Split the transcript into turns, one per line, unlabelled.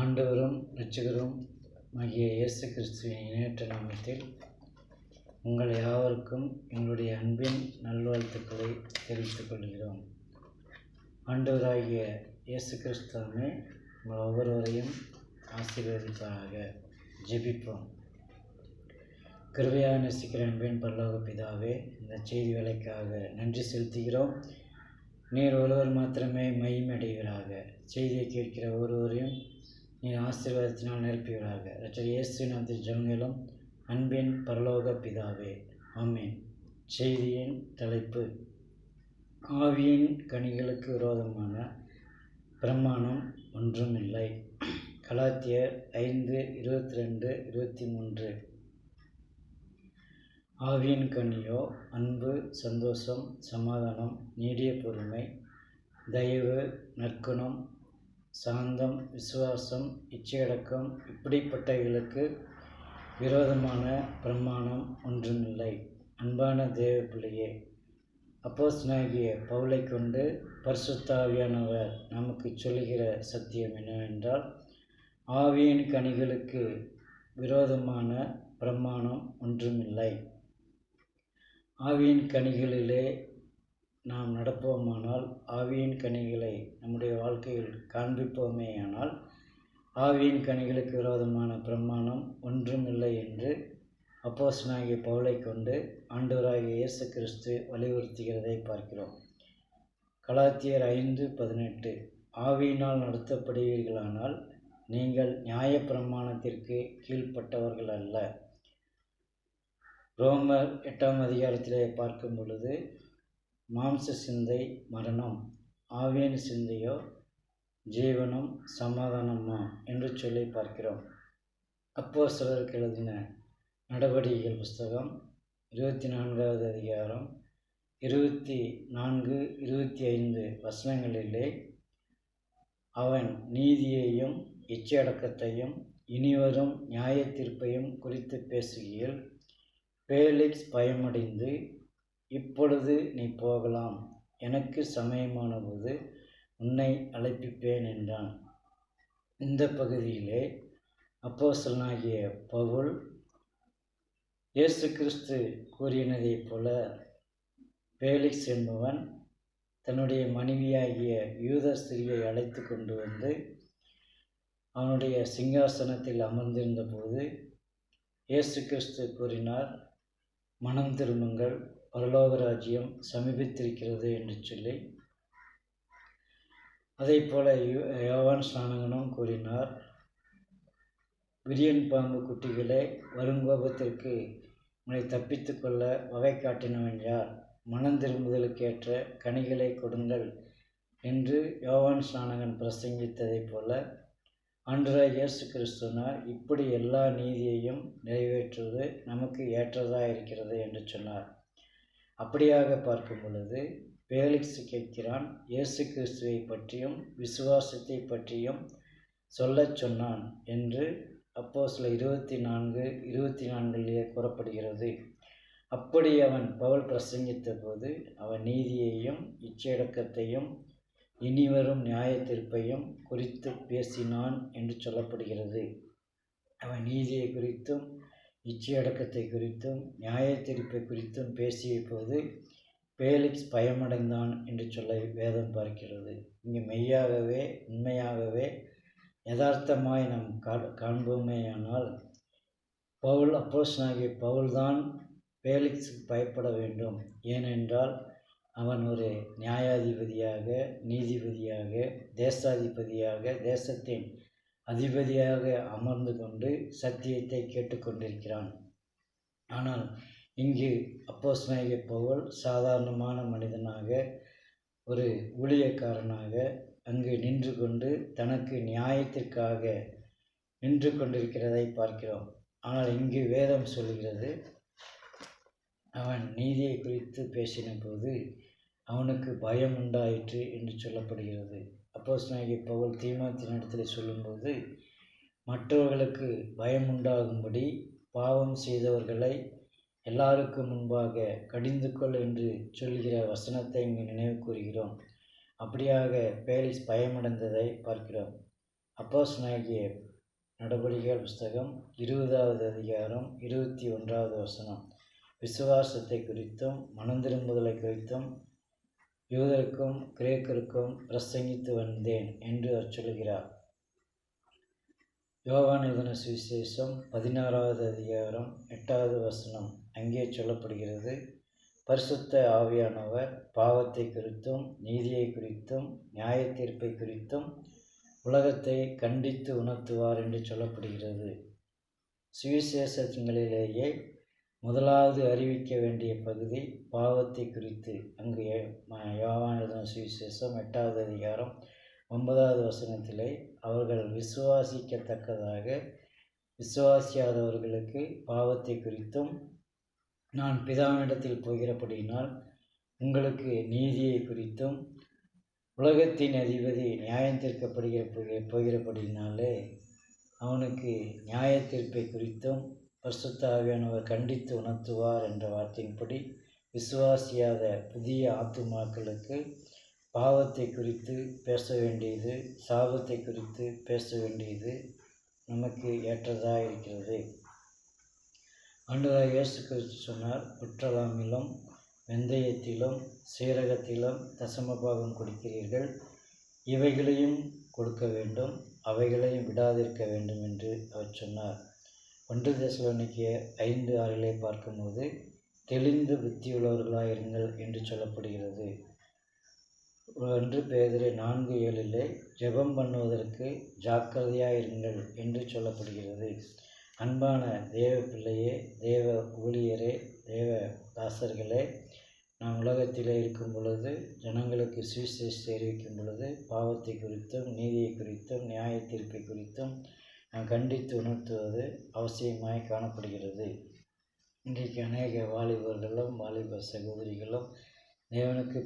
ஆண்டவரும் இரட்சகரும் ஆகிய இயேசு கிறிஸ்துவின் இணையற்ற நாமத்தில் உங்கள் யாவருக்கும் எங்களுடைய அன்பின் நல்வாழ்த்துக்களை தெரிவித்துக் கொள்கிறோம். ஆண்டவராகிய இயேசு கிறிஸ்துவமே உங்கள் ஒவ்வொருவரையும் ஆசீர்வதிப்பாக ஜெபிப்போம். கிருபையாக நேசிக்கிற அன்பின் பல்லோக பிதாவே இந்த செய்தி வேலைக்காக நன்றி செலுத்துகிறோம். நீர் ஒருவர் மாத்திரமே மகிமடைவீராக செய்தியை கேட்கிற ஒருவரையும் நீ ஆசீர்வாதத்தினால் நிரப்புவீராக ரச்சர் இயேசு நாமத்தில் ஜனங்களும் அன்பின் பரலோக பிதாவே ஆமீன். செய்தியின் தலைப்பு ஆவியின் கனிகளுக்கு விரோதமான பிரமாணம் ஒன்றுமில்லை. கலாத்தியர் ஐந்து இருபத்தி ரெண்டு இருபத்தி மூன்று ஆவியின் கனியோ அன்பு சந்தோஷம் சமாதானம் நீடிய பொறுமை தயவு நற்குணம் சாந்தம் விசுவாசம் இச்சையடக்கம் இப்படிப்பட்டவைகளுக்கு விரோதமான பிரமாணம் ஒன்றுமில்லை. அன்பான தேவ பிள்ளையே அப்போஸ்னாகிய பவுலை கொண்டு பரிசுத்தாவியானவர் நமக்கு சொல்லுகிற சத்தியம் என்னவென்றால் ஆவியின் கனிகளுக்கு விரோதமான பிரமாணம் ஒன்றுமில்லை. ஆவியின் கனிகளிலே நாம் நடப்போமானால் ஆவியின் கனிகளை நம்முடைய வாழ்க்கையில் காண்பிப்போமேயானால் ஆவியின் கனிகளுக்கு விரோதமான பிரமாணம் ஒன்றுமில்லை என்று அப்போஸ்தலனாகிய பவுலை கொண்டு ஆண்டவராகிய இயேசு கிறிஸ்து வலியுறுத்துகிறதை பார்க்கிறோம். கலாத்தியர் ஐந்து பதினெட்டு ஆவியினால் நடத்தப்படுவீர்களானால் நீங்கள் நியாயப்பிரமாணத்திற்கு கீழ்ப்பட்டவர்கள் அல்ல. ரோமர் எட்டாம் அதிகாரத்திலே பார்க்கும் பொழுது மாம்ச சிந்தை மரணம். ஆவியன் சிந்தையோ ஜீவனம் சமாதானமா? என்று சொல்லி பார்க்கிறோம். அப்போ சிலருக்கு எழுதின நடவடிக்கைகள் புஸ்தகம் இருபத்தி நான்காவது அதிகாரம் இருபத்தி நான்கு இருபத்தி ஐந்து வசனங்களிலே அவன் நீதியையும் இச்சையடக்கத்தையும் இனிவரும் நியாய தீர்ப்பையும் குறித்து பேசுகையில் பேலிக்ஸ் பயமடைந்து இப்பொழுது நீ போகலாம். எனக்கு சமயமான போது உன்னை அழைப்பிப்பேன் என்றான். இந்த பகுதியிலே அப்போசலனாகிய பவுல் இயேசு கிறிஸ்து கூறினதைப் போல பேலிக்ஸ் என்பவன் தன்னுடைய மனைவியாகிய யூத ஸ்திரியை அழைத்து கொண்டு வந்து அவனுடைய சிங்காசனத்தில் அமர்ந்திருந்தபோது இயேசு கிறிஸ்து கூறினார் மனம் திரும்புங்கள். பரலோக ராஜ்யம் சமீபித்திருக்கிறது என்று சொல்லி. அதே போல யோவான் ஸ்நானகனும் கூறினார் விரியன் பாம்பு குட்டிகளே வருங்கோபத்திற்கு உன்னை தப்பித்து கொள்ள வகை காட்டினவன் யார்? மனம் திரும்புதலுக்கேற்ற கனிகளை கொடுங்கள் என்று யோவான் ஸ்நானகன் பிரசங்கித்ததைப் போல ஆண்டராய் இயேசு கிறிஸ்துனார் இப்படி எல்லா நீதியையும் நிறைவேற்றுவது நமக்கு ஏற்றதாக இருக்கிறது என்று சொன்னார். அப்படியாக பார்க்கும் பொழுது பேலிக்ஸ் கேட்கிறான் இயேசு கிறிஸ்துவை பற்றியும் விசுவாசத்தை பற்றியும் சொல்லச் சொன்னான் என்று அப்போ சில இருபத்தி நான்கு இருபத்தி நான்கிலேயே கூறப்படுகிறது. அப்படி அவன் பவுல் பிரசங்கித்த போது அவன் நீதியையும் இச்சையடக்கத்தையும் இனிவரும் நியாய தீர்ப்பையும் குறித்து பேசினான் என்று சொல்லப்படுகிறது. அவன் நீதியை குறித்தும் இச்சையடக்கத்தை குறித்தும் நியாய தீர்ப்பை குறித்தும் பேசிய போது பேலிக்ஸ் பயமடைந்தான் என்று சொல்ல வேதம் பார்க்கிறது. இங்கு மெய்யாகவே உண்மையாகவே யதார்த்தமாய் நாம் கா காண்போமேயானால் பவுல் அப்போஸ்னாகிய பவுல்தான் பேலிக்ஸுக்கு பயப்பட வேண்டும். ஏனென்றால் அவன் ஒரு நியாயாதிபதியாக நீதிபதியாக தேசாதிபதியாக தேசத்தின் அதிபதியாக அமர்ந்து கொண்டு சத்தியத்தை கேட்டுக்கொண்டிருக்கிறான். ஆனால் இங்கு அப்போஸ்நாயக பவுல் சாதாரணமான மனிதனாக ஒரு ஊழியக்காரனாக அங்கு நின்று கொண்டு தனக்கு நியாயத்திற்காக நின்று கொண்டிருக்கிறதை பார்க்கிறோம். ஆனால் இங்கு வேதம் சொல்கிறது அவன் நீதியை குறித்து பேசின போது அவனுக்கு பயம் உண்டாயிற்று என்று சொல்லப்படுகிறது. அப்போஸ் நாயகி பவுல் தீமாத்தின் இடத்துல சொல்லும்போது மற்றவர்களுக்கு பயம் உண்டாகும்படி பாவம் செய்தவர்களை எல்லாருக்கும் முன்பாக கடிந்து கொள் என்று சொல்கிற வசனத்தை இங்கு நினைவு கூறுகிறோம். அப்படியாக பேரிஸ் பயமடைந்ததை பார்க்கிறோம். அப்போஸ் நாயகிய நடவடிக்கைகள் புஸ்தகம் இருபதாவது அதிகாரம் இருபத்தி ஒன்றாவது வசனம். விசுவாசத்தை குறித்தும் மனம் திரும்புதலை குறித்தும் யூதருக்கும் கிரேக்கருக்கும் பிரசங்கித்து வந்தேன் என்று அவர் சொல்கிறார் யோவான் எழுதின சுவிசேஷம் பதினாறாவது அதிகாரம் எட்டாவது வசனம். அங்கே சொல்லப்படுகிறது பரிசுத்த ஆவியானவர் பாவத்தை குறித்தும் நீதியை குறித்தும் நியாயத்தீர்ப்பை குறித்தும் உலகத்தை கண்டித்து உணர்த்துவார் என்று சொல்லப்படுகிறது. சுவிசேஷங்களிலேயே முதலாவது அறிவிக்க வேண்டிய பகுதி பாவத்தை குறித்து. அங்கு யோவான் சுவிசேஷம் எட்டாவது அதிகாரம் ஒன்பதாவது வசனத்திலே அவர்கள் விசுவாசிக்கத்தக்கதாக விசுவாசியாதவர்களுக்கு பாவத்தை குறித்தும் நான் பிதாவினிடத்தில் போகிறபடியினால் உங்களுக்கு நீதியை குறித்தும் உலகத்தின் அதிபதி நியாயம் தீர்க்கப்படுகிற போகிறபடினாலே அவனுக்கு நியாயத்தீர்ப்பை குறித்தும் பரிசுத்தாவியானவர் கண்டித்து உணர்த்துவார் என்ற வார்த்தையின்படி விசுவாசியாத புதிய ஆத்துமாக்களுக்கு பாவத்தை குறித்து பேச வேண்டியது சாபத்தை குறித்து பேச வேண்டியது நமக்கு ஏற்றதாக இருக்கிறது. ஆண்டவராக இயேசு கிறிஸ்து சொன்னார் குற்றலாமிலும் வெந்தயத்திலும் சீரகத்திலும் தசமபாகம் கொடுக்கிறீர்கள். இவைகளையும் கொடுக்க வேண்டும் அவைகளையும் விடாதிருக்க வேண்டும் என்று அவர் சொன்னார். ஒன்று தேசலோனிக்கிய ஐந்து ஆறிலே பார்க்கும்போது தெளிந்து புத்தியுள்ளவர்களாக இருங்கள் என்று சொல்லப்படுகிறது. ஒன்று பேதிரு நான்கு ஏழிலே ஜெபம் பண்ணுவதற்கு ஜாக்கிரதையாக இருங்கள் என்று சொல்லப்படுகிறது. அன்பான தேவ பிள்ளையே தேவ ஊழியரே தேவ தாசர்களே நாம் உலகத்திலே இருக்கும் பொழுது ஜனங்களுக்கு சுவிசேஷ தெரிவிக்கும் பொழுது பாவத்தை குறித்தும் நீதியை குறித்தும் நியாய தீர்ப்பை குறித்தும் கண்டித்து உணர்த்துவது அவசியமாய் காணப்படுகிறது. இன்றைக்கு அநேக வாலிபர்களும் வாலிப சகோதரிகளும் தேவனுக்கு